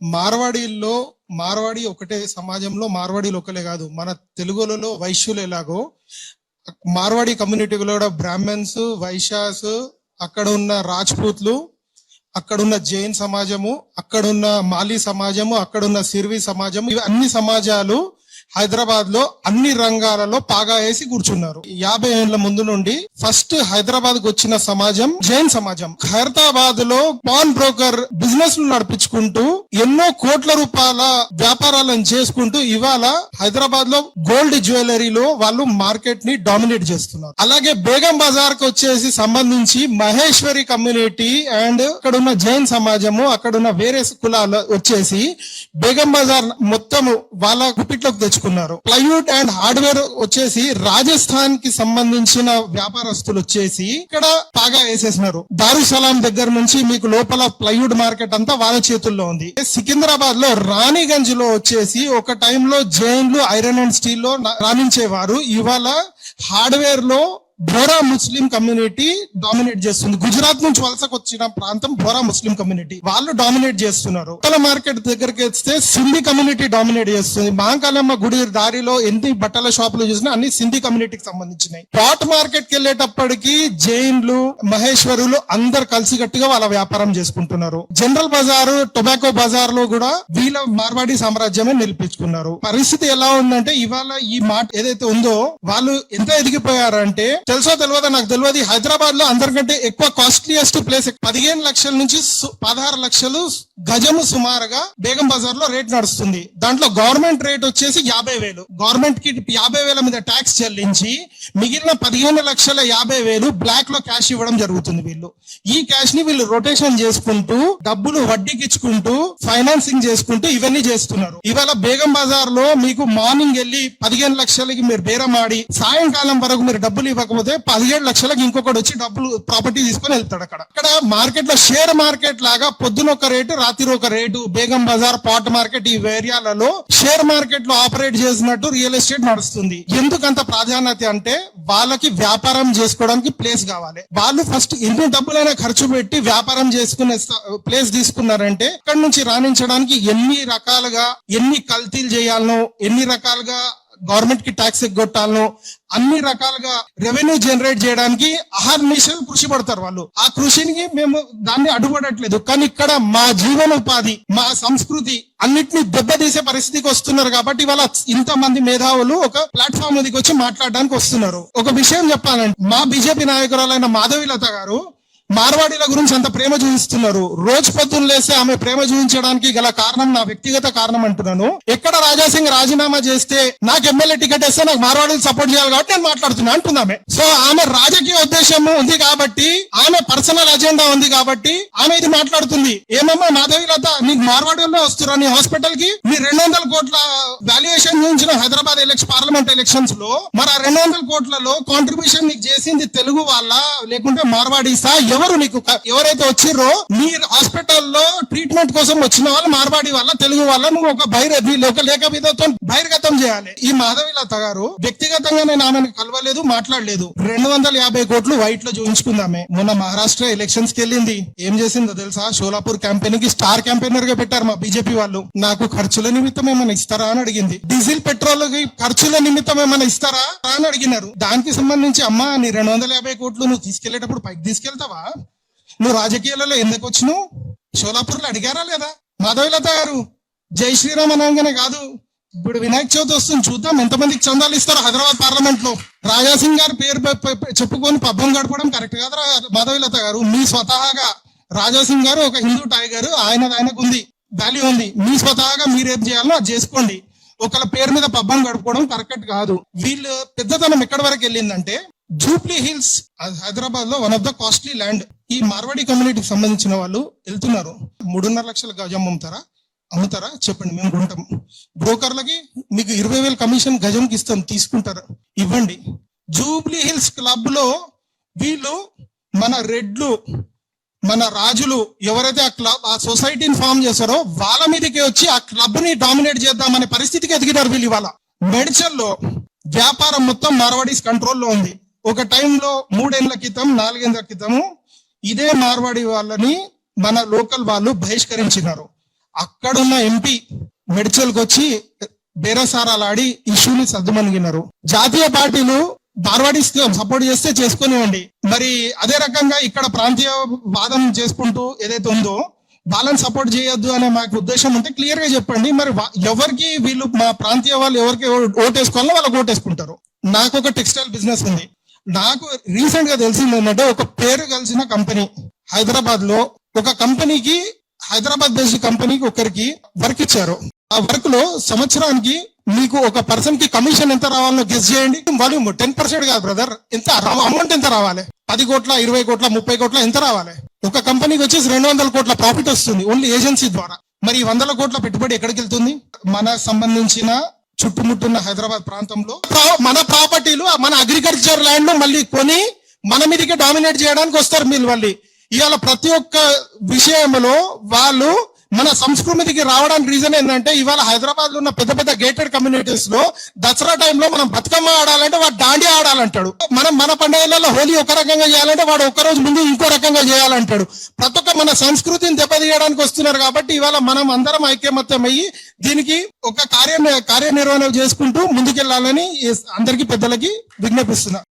మార్వాడీల్లో మార్వాడి ఒకటే సమాజంలో మార్వాడీలు ఒకలే కాదు మన తెలుగులలో వైశ్యులు ఎలాగో మార్వాడి కమ్యూనిటీలో కూడా బ్రాహ్మణ్స్ వైశ్యాస్ అక్కడ ఉన్న రాజ్పూత్లు అక్కడున్న జైన్ సమాజము అక్కడున్న మాలీ సమాజము అక్కడున్న సిర్వి సమాజము ఇవి అన్ని సమాజాలు హైదరాబాద్లో అన్ని రంగాలలో పాగా వేసి కూర్చున్నారు. యాభై ఏళ్ళ ముందు నుండి ఫస్ట్ హైదరాబాద్కు వచ్చిన సమాజం జైన్ సమాజం. హైదరాబాద్లో పాన్ బ్రోకర్ బిజినెస్ నడిపించుకుంటూ ఎన్నో కోట్ల రూపాయల వ్యాపారాలను చేసుకుంటూ ఇవాళ హైదరాబాద్లో గోల్డ్ జ్యువెలరీలో వాళ్ళు మార్కెట్ని డామినేట్ చేస్తున్నారు. అలాగే బేగం బజార్కు వచ్చేసి సంబంధించి మహేశ్వరి కమ్యూనిటీ అండ్ అక్కడ ఉన్న జైన్ సమాజము అక్కడ ఉన్న వేరే కులాలు వచ్చేసి బేగం బజార్ మొత్తం వాళ్ళ గుప్పిట్లోకి తీసుకున్నారు ప్లైవుడ్ అండ్ హార్డ్వేర్ వచ్చేసి రాజస్థాన్కి సంబంధించిన వ్యాపారస్తులు వచ్చేసి ఇక్కడ బాగా వేసేసినారు. దారుసలాం దగ్గర నుంచి మీకు లోపల ప్లైవుడ్ మార్కెట్ అంతా వాళ్ళ చేతుల్లో ఉంది. సికింద్రాబాద్లో రాణిగంజ్లో వచ్చేసి ఒక టైంలో జైన్లు ఐరన్ అండ్ స్టీల్లో రాణించేవారు. ఇవాళ హార్డ్వేర్లో బోరా ముస్లిం కమ్యూనిటీ డామినేట్ చేస్తుంది. గుజరాత్ నుంచి వలసకు వచ్చిన ప్రాంతం బోరా ముస్లిం కమ్యూనిటీ. వాళ్ళు డామినేట్ చేస్తున్నారు. ఉత్తర మార్కెట్ దగ్గరికి వస్తే సింధీ కమ్యూనిటీ డామినేట్ చేస్తుంది. మాంకాలమ్మ గుడి దారిలో ఎన్ని బట్టల షాపులు చూసినా అన్ని సింధీ కమ్యూనిటీకి సంబంధించినవి. పాట్ మార్కెట్కి వెళ్ళేటప్పటికి జైన్లు మహేశ్వరులు అందరు కలిసికట్టుగా వాళ్ళ వ్యాపారం చేసుకుంటున్నారు. జనరల్ బజారు టొబాకో బజార్లో కూడా వీళ్ళ మార్వాడి సామ్రాజ్యమే నిలిపించుకున్నారు. పరిస్థితి ఎలా ఉందంటే ఇవాళ ఈ మాట ఏదైతే ఉందో వాళ్ళు ఎంత ఎదిగిపోయారంటే తెలుసో తెలియదో నాకు తెలియదు హైదరాబాద్లో అందరికంటే ఎక్కువ కాస్ట్లీయెస్ట్ ప్లేస్ పదిహేను లక్షల నుంచి పదహారు లక్షలు గజము సుమారుగా బేగం బజార్లో రేట్ నడుస్తుంది. దాంట్లో గవర్నమెంట్ రేట్ వచ్చేసి యాభై వేలు. గవర్నమెంట్కి యాభై వేల మీద ట్యాక్స్ చెల్లించి మిగిలిన పదిహేను లక్షల యాభై వేలు బ్లాక్లో క్యాష్ ఇవ్వడం జరుగుతుంది వీళ్ళు. ఈ క్యాష్ని వీళ్ళు రొటేషన్ చేసుకుంటూ డబ్బులు వడ్డీకి ఇచ్చుకుంటూ ఫైనాన్సింగ్ చేసుకుంటూ ఇవన్నీ చేస్తున్నారు. ఇవాళ బేగం బజార్లో మీకు మార్నింగ్ వెళ్ళి పదిహేను లక్షలకి మీరు బేరం ఆడి సాయంకాలం వరకు మీరు డబ్బులు లేకపోతే పదిహేడు లక్షలకు ఇంకొకటి వచ్చి డబ్బులు ప్రాపర్టీ తీసుకొని వెళ్తాడు అక్కడ. అక్కడ మార్కెట్లో షేర్ మార్కెట్ లాగా పొద్దున ఒక రేటు రాత్రి ఒక rate Begum Bazaar pot market ఈ ఏరియాలలో షేర్ మార్కెట్లో ఆపరేట్ చేసినట్టు రియల్ ఎస్టేట్ నడుస్తుంది. ఎందుకంత ప్రాధాన్యత అంటే వాళ్ళకి వ్యాపారం చేసుకోవడానికి ప్లేస్ కావాలి. వాళ్ళు ఫస్ట్ ఎన్ని డబ్బులైనా ఖర్చు పెట్టి వ్యాపారం చేసుకునే ప్లేస్ తీసుకున్నారంటే ఇక్కడ నుంచి రాణించడానికి ఎన్ని రకాలుగా ఎన్ని కల్తీలు చేయాలనో ఎన్ని రకాలుగా గవర్నమెంట్కి ట్యాక్స్ ఎగ్గొట్టాలను అన్ని రకాలుగా రెవెన్యూ జనరేట్ చేయడానికి అహర్నిశలు కృషి పడతారు వాళ్ళు. ఆ కృషిని మేము దాన్ని అడ్డుపడట్లేదు. కానీ ఇక్కడ మా జీవనోపాధి మా సంస్కృతి అన్నిటిని దెబ్బతీసే పరిస్థితికి వస్తున్నారు కాబట్టి వాళ్ళ ఇంత మంది మేధావులు ఒక ప్లాట్ఫామ్ మీదకి వచ్చి మాట్లాడడానికి వస్తున్నారు. ఒక విషయం చెప్పాలంటే మా బీజేపీ నాయకురాలైన మాధవిలత గారు మార్వాడీల గురించి అంత ప్రేమ చూపిస్తున్నారు. రోజు పొద్దున్న లేస్తే ఆమె ప్రేమ చూపించడానికి గల కారణం నా వ్యక్తిగత కారణం అంటున్నాను. ఎక్కడ రాజాసింగ్ రాజీనామా చేస్తే నాకు ఎమ్మెల్యే టికెట్ ఇస్తే నాకు మార్వాడీలు సపోర్ట్ చేయాలి కాబట్టి నేను మాట్లాడుతున్నా అంటున్నామే ఆమె. సో ఆమె రాజకీయ ఉద్దేశం ఉంది కాబట్టి ఆమె పర్సనల్ అజెండా ఉంది కాబట్టి ఆమె ఇది మాట్లాడుతుంది. ఏమమ్మా మాధవిలత నీకు మార్వాడిలో వస్తురా? నీ హాస్పిటల్కి మీ రెండు వందల కోట్ల వాల్యుయేషన్ చూపించిన హైదరాబాద్ ఎలక్షన్ పార్లమెంట్ ఎలక్షన్స్లో మరి ఆ రెండు వందల కోట్లలో కాంట్రిబ్యూషన్ నీకు చేసింది తెలుగు వాళ్ళ లేకుంటే మార్వాడీసా? ఎవరు నీకు ఎవరైతే వచ్చిర్రో మీ హాస్పిటల్లో ట్రీట్మెంట్ కోసం వచ్చిన వాళ్ళు మార్వాడి వాళ్ళ తెలుగు వాళ్ళ నువ్వు ఒక బహిరథి ఒక లేఖ విధతో బహిర్గతం చేయాలి. ఈ మాధవిలత గారు వ్యక్తిగతంగా నేను ఆమెను కలవలేదు మాట్లాడలేదు. రెండు వందల యాభై కోట్లు వైట్లో చూపించుకుందామే. మొన్న మహారాష్ట్ర ఎలక్షన్స్కి వెళ్ళింది. ఏం చేసిందో తెలుసా? షోలాపూర్ క్యాంపెయిన్కి స్టార్ క్యాంపెయినర్గా పెట్టారు మా బీజేపీ వాళ్ళు. నాకు ఖర్చుల నిమిత్తం ఏమైనా ఇస్తారా అని అడిగింది. డీజిల్ పెట్రోల్కి ఖర్చుల నిమిత్తం ఏమైనా ఇస్తారా అని అడిగినారు. దానికి సంబంధించి అమ్మా నీ రెండు వందల యాభై కోట్లు నువ్వు తీసుకెళ్ళేటప్పుడు పైకి తీసుకెళ్తావా? నువ్వు రాజకీయాలలో ఎందుకు వచ్చినావు? షోలాపూర్లో అడిగారా లేదా? మాధవిలత గారు జై శ్రీరామ్ అనగానే కాదు. ఇప్పుడు వినాయక చవితి వస్తుంది చూద్దాం ఎంతమందికి చందాలు ఇస్తారు హైదరాబాద్ పార్లమెంట్లో రాజాసింగ్ గారి పేరు చెప్పుకొని పబ్బం గడపడం కరెక్ట్ కాదు మాధవిలత గారు. మీ స్వతహాగా రాజాసింగ్ గారు ఒక హిందూ టైగర్ ఆయన ఆయనకు ఉంది వాల్యూ ఉంది. మీ స్వతహాగా మీరు ఏం చేయాలో అది చేసుకోండి. ఒకళ్ళ పేరు మీద పబ్బం గడుపుకోవడం కరెక్ట్ కాదు. వీళ్ళు పెద్దతనం ఎక్కడి వరకు వెళ్ళిందంటే జూప్లీ హిల్స్ హైదరాబాద్లో one of the costly land ఈ మార్వాడి కమ్యూనిటీకి సంబంధించిన వాళ్ళు వెళ్తున్నారు. మూడున్నర లక్షల గజం అమ్ముతారా? అమ్ముతారా? చెప్పండి మేము కొంటాం బ్రోకర్లకి మీకు ఇరవై వేల కమిషన్ గజంకి ఇస్తాం తీసుకుంటారా. ఇవ్వండి. జూబ్లీ హిల్స్ క్లబ్లో వీళ్ళు మన రెడ్లు మన రాజులు ఎవరైతే ఆ క్లబ్ ఆ సొసైటీని ఫామ్ చేశారో వాళ్ళ మీదకి వచ్చి ఆ క్లబ్ని డామినేట్ చేద్దామనే పరిస్థితికి ఎదిగినారు వీళ్ళు ఇవాళ. మెడిచల్లో వ్యాపారం మొత్తం మార్వాడీస్ కంట్రోల్లో ఉంది. ఒక టైంలో మూడేళ్ళ క్రితం నాలుగేళ్ళ క్రితము ఇదే మార్వాడి వాళ్ళని మన లోకల్ వాళ్ళు బహిష్కరించినారు. అక్కడున్న ఎంపీ మెడిచల్కి వచ్చి బేరసారాలాడి ఇష్యూని సర్దుమనిగినారు జాతీయ పార్టీలు మార్వాడి సపోర్ట్ చేస్తే చేసుకునివ్వండి మరి అదే రకంగా ఇక్కడ ప్రాంతీయ వాదం చేసుకుంటూ ఏదైతే ఉందో వాళ్ళని సపోర్ట్ చేయొద్దు అనే మాకు ఉద్దేశం ఉంటే క్లియర్గా చెప్పండి. మరి ఎవరికి వీళ్ళు మా ప్రాంతీయ వాళ్ళు ఎవరికి ఓటేసుకోవాలో వాళ్ళకి ఓటేసుకుంటారు. నాకు ఒక టెక్స్టైల్ బిజినెస్ ఉంది. నాకు రీసెంట్గా తెలిసింది ఏంటంటే ఒక పేరు కలిసిన కంపెనీ హైదరాబాద్లో ఒక కంపెనీకి హైదరాబాద్ బేస్డ్ కంపెనీకి ఒకరికి వర్క్ ఇచ్చారు. ఆ వర్క్లో సంవత్సరానికి మీకు ఒక పర్సన్కి కమిషన్ ఎంత రావాలో గెస్ చేయండి. వాల్యూమ్ టెన్ పర్సెంట్ కాదు బ్రదర్ ఎంత అమౌంట్ ఎంత రావాలి? పది కోట్ల ఇరవై కోట్ల ముప్పై కోట్ల ఎంత రావాలి? ఒక కంపెనీకి వచ్చేసి రెండు వందల కోట్ల ప్రాఫిట్ వస్తుంది ఓన్లీ ఏజెన్సీ ద్వారా. మరి వందల కోట్ల పెట్టుబడి ఎక్కడికి వెళ్తుంది? మనకు సంబంధించిన చుట్టుముట్టున్న హైదరాబాద్ ప్రాంతంలో ప్రా- మన ప్రాపర్టీలు మన అగ్రికల్చర్ ల్యాండ్ మళ్ళీ కొని మన మీదకి డామినేట్ చేయడానికి వస్తారు మీరు మళ్ళీ. ఇవాళ ప్రతి ఒక్క విషయంలో వాళ్ళు మన సంస్కృతికి రావడానికి రీజన్ ఏంటంటే ఇవాళ హైదరాబాద్లో ఉన్న పెద్ద పెద్ద గేటెడ్ కమ్యూనిటీస్లో దసరా టైంలో మనం బతుకమ్మ ఆడాలంటే వాడు దాండి ఆడాలంటాడు. మనం మన పండుగలలో హోలీ ఒక రకంగా చేయాలంటే వాడు ఒక రోజు ముందు ఇంకో రకంగా చేయాలంటాడు. ప్రతి ఒక్క మన సంస్కృతిని దెబ్బతీయడానికి వస్తున్నారు కాబట్టి ఇవాళ మనం అందరం ఐక్యమత్యం అయ్యి దీనికి ఒక కార్య కార్యనిర్వహణ చేసుకుంటూ ముందుకెళ్ళాలని అందరికీ పెద్దలకి విజ్ఞాపిస్తున్నా.